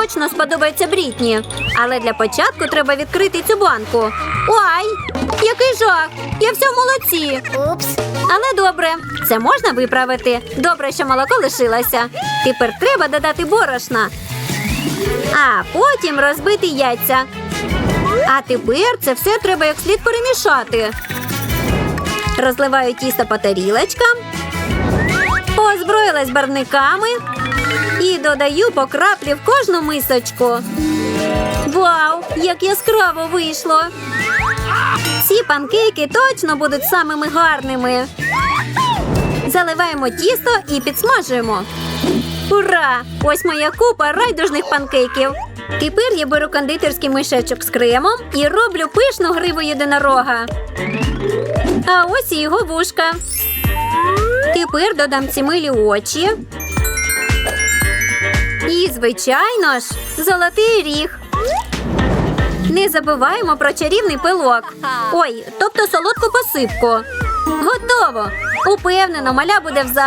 точно сподобається Брітні. Але для початку треба відкрити цю банку. Ой, який жах! Я вся в молоці. Упс. Але добре, це можна виправити. Добре, що молоко лишилося. Тепер треба додати борошна. А потім розбити яйця. А тепер це все треба як слід перемішати. Розливаю тісто по тарілочкам. Озброїлась барвниками і додаю по краплі в кожну мисочку. Вау, як яскраво вийшло! Ці панкейки точно будуть самими гарними. Заливаємо тісто і підсмажуємо. Ура! Ось моя купа райдужних панкейків. Тепер я беру кондитерський мишечок з кремом і роблю пишну гриву єдинорога. А ось і його вушка. Тепер додам ці милі очі. Звичайно ж, золотий ріг. Не забуваємо про чарівний пилок. Ой, тобто солодку посипку. Готово. Упевнено, маля буде в за.